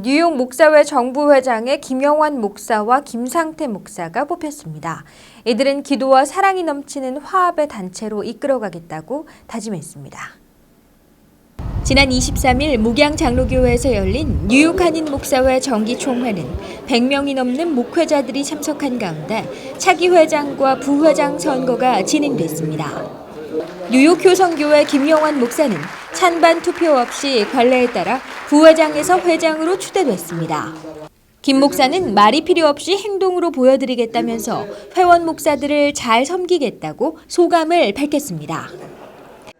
뉴욕 목사회 정부회장의 김영환 목사와 김상태 목사가 뽑혔습니다. 이들은 기도와 사랑이 넘치는 화합의 단체로 이끌어가겠다고 다짐했습니다. 지난 23일 목양 장로교회에서 열린 뉴욕 한인 목사회 정기 총회는 100명이 넘는 목회자들이 참석한 가운데 차기 회장과 부회장 선거가 진행됐습니다. 뉴욕 효성교회 김영환 목사는 찬반 투표 없이 관례에 따라 부회장에서 회장으로 추대됐습니다. 김 목사는 말이 필요 없이 행동으로 보여드리겠다면서 회원 목사들을 잘 섬기겠다고 소감을 밝혔습니다.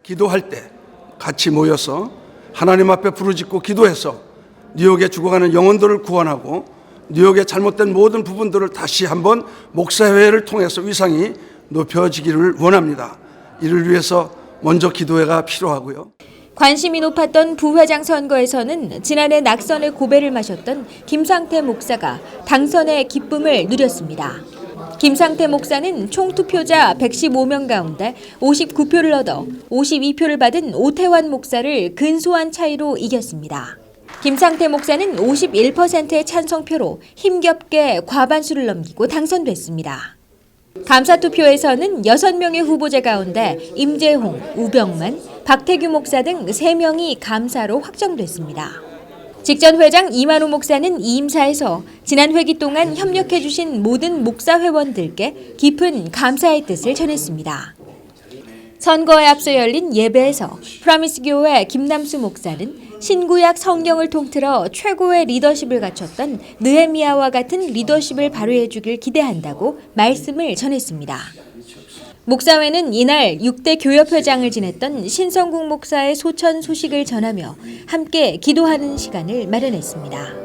기도할 때 같이 모여서 하나님 앞에 부르짖고 기도해서 뉴욕에 죽어가는 영혼들을 구원하고 뉴욕의 잘못된 모든 부분들을 다시 한번 목사회를 통해서 위상이 높여지기를 원합니다. 이를 위해서 먼저 기도회가 필요하고요. 관심이 높았던 부회장 선거에서는 지난해 낙선의 고배를 마셨던 김상태 목사가 당선의 기쁨을 누렸습니다. 김상태 목사는 총 투표자 115명 가운데 59표를 얻어 52표를 받은 오태환 목사를 근소한 차이로 이겼습니다. 김상태 목사는 51%의 찬성표로 힘겹게 과반수를 넘기고 당선됐습니다. 감사투표에서는 6명의 후보자 가운데 임재홍, 우병만, 박태규 목사 등 3명이 감사로 확정됐습니다. 직전 회장 이만호 목사는 이임사에서 지난 회기 동안 협력해 주신 모든 목사 회원들께 깊은 감사의 뜻을 전했습니다. 선거에 앞서 열린 예배에서 프라미스 교회 김남수 목사는 신구약 성경을 통틀어 최고의 리더십을 갖췄던 느헤미야와 같은 리더십을 발휘해 주길 기대한다고 말씀을 전했습니다. 목사회는 이날 6대 교협회장을 지냈던 신성국 목사의 소천 소식을 전하며 함께 기도하는 시간을 마련했습니다.